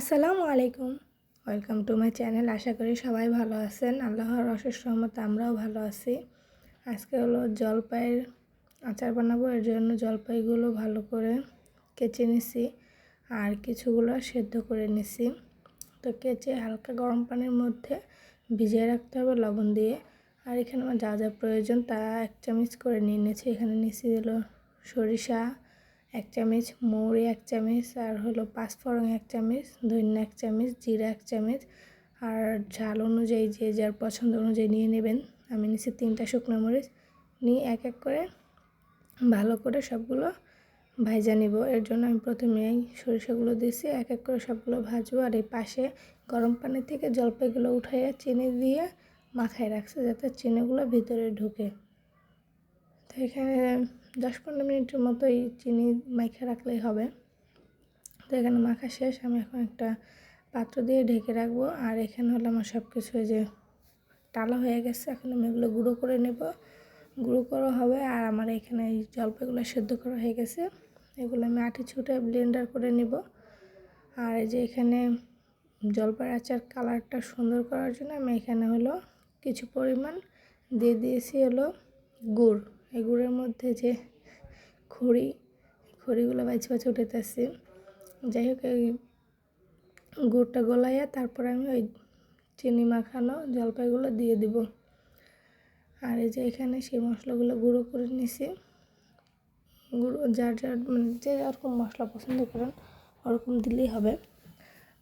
আসসালামু আলাইকুম। Welcome to my channel আশা করি সবাই ভালো আছেন। আল্লাহর অশেষ রহমতে আমরাও ভালো আছি। আজকে হলো জলপাইয়ের আচার বানাবো। এর জন্য জলপাইগুলো ভালো করে কেচে নিছি আর কিছুগুলো সেদ্ধ করে নিছি। তো কেচে হালকা গরম পানির মধ্যে ভিজিয়ে রাখতে হবে লবণ দিয়ে। আর এখানে আমার যা যা প্রয়োজন তা এক চামচ করে নিয়ে নিয়েছি। এখানে নিছি হলো সরিষা এক চামচ মৌরি, এক চামচ, আর হলো পাঁচফোড়ন এক চামচ, ধনিয়া এক চামচ, জিরা এক চামচ, আর ঝাল অনুযায়ী যে যার পছন্দ অনুযায়ী নিয়ে নেবেন। আমি নিচ্ছি তিনটা শুকনো মরিচ, নিয়ে এক এক করে ভালো করে সবগুলো ভাজা নিব। এর জন্য আমি প্রথমে সরিষাগুলো দিয়েছি, এক এক করে সবগুলো ভাজবো, আর এই পাশে গরম পানি থেকে জলপাইগুলো উঠাইয়া চিনি দিয়ে মাখায় রাখছে যাতে চিনিগুলো ভিতরে ঢুকে। তো এখানে দশ পনেরো মিনিটের মতো এই চিনি মাখা রাখলেই হবে। তো এখানে মাখা শেষ, আমি এখন একটা পাত্র দিয়ে ঢেকে রাখব। আর এখানে হলো আমার সব কিছু যে টালা হয়ে গেছে, এখন আমি এগুলো গুঁড়ো করে নেব। গুঁড়ো করা হবে, আর আমার এখানে এই জলপাইগুলো সেদ্ধ করা হয়ে গেছে। এগুলো আমি আটি ছুটে ব্লেন্ডার করে নিব। আর এই যে এখানে জলপাই আচার কালারটা সুন্দর করার জন্য আমি এখানে হলো কিছু পরিমাণ দিয়ে দিয়েছি হলো গুড়। এই গুড়ের মধ্যে যে খড়ি, খড়িগুলো বাছে বাছে উঠেতেছি যাই হোক, এই গুড়টা গলাইয়া তারপর আমি ওই চিনি মাখানো জলপাইগুলো দিয়ে দিব। আর এই যে এখানে সেই মশলাগুলো গুঁড়ো করে নিছি। গুঁড়ো, যার যার মানে যে যেরকম মশলা পছন্দ করেন, ওরকম দিলেই হবে।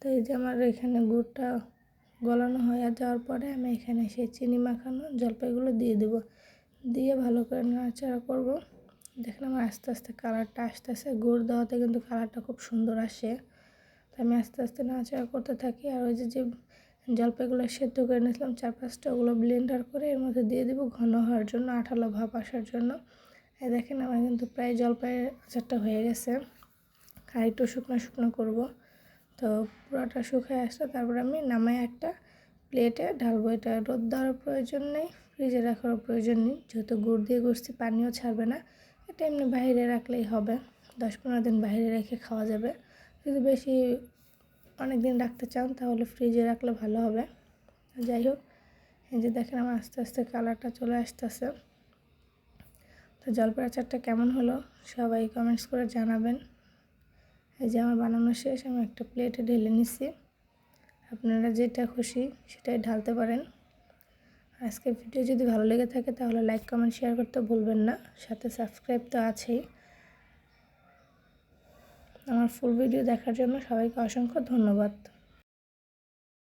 তো এই যে আমার এখানে গুড়টা গলানো হয়ে যাওয়ার পরে আমি এখানে সেই চিনি মাখানো জলপাইগুলো দিয়ে দেবো। দিয়ে ভালো করে নাড়াচাড়া করব। দেখেন আমার আস্তে আস্তে কালারটা আসতেছে। গুড় দেওয়াতে কিন্তু কালারটা খুব সুন্দর আসে। তো আমি আস্তে আস্তে নাড়াচাড়া করতে থাকি। আর ওই যে যে জলপাইগুলো সেদ্ধ করে নিয়েছিলাম চার পাঁচটা ওগুলো ব্লেন্ডার করে এর মধ্যে দিয়ে দেবো ঘন হওয়ার জন্য, আঠালো ভাব আসার জন্য। এই দেখেন আমার কিন্তু প্রায় জলপাইয়ের আচারটা হয়ে গেছে। আর একটু শুকনো শুকনো করব। তো পুরোটা শুকায় আসলে তারপর আমি নামাই একটা প্লেটে ঢালবো এটা। রোদ দেওয়ার প্রয়োজন নেই, ফ্রিজে রাখার প্রয়োজন নেই। যেহেতু গুড় দিয়ে গুছছি পানিও ছাড়বে না। এটা এমনি বাইরে রাখলেই হবে। দশ পনেরো দিন বাইরে রেখে খাওয়া যাবে। যদি বেশি অনেক দিন রাখতে চান, তাহলে ফ্রিজে রাখলে ভালো হবে। যাই হোক, এই যে দেখেন আমার আস্তে আস্তে কালারটা চলে আসতেছে। তো জলপাই আচারটা কেমন হলো, সবাই কমেন্টস করে জানাবেন। এই যে আমার বানানো শেষ, আমি একটা প্লেটে ঢেলে নিচ্ছি আপনারা যেটা খুশি সেটাই ঢালতে পারেন। আজকের ভিডিও যদি ভালো লেগে থাকে তাহলে লাইক কমেন্ট শেয়ার করতে ভুলবেন না। সাথে সাবস্ক্রাইব তো আছেই। আমার ফুল ভিডিও দেখার জন্য সবাইকে অসংখ্য ধন্যবাদ।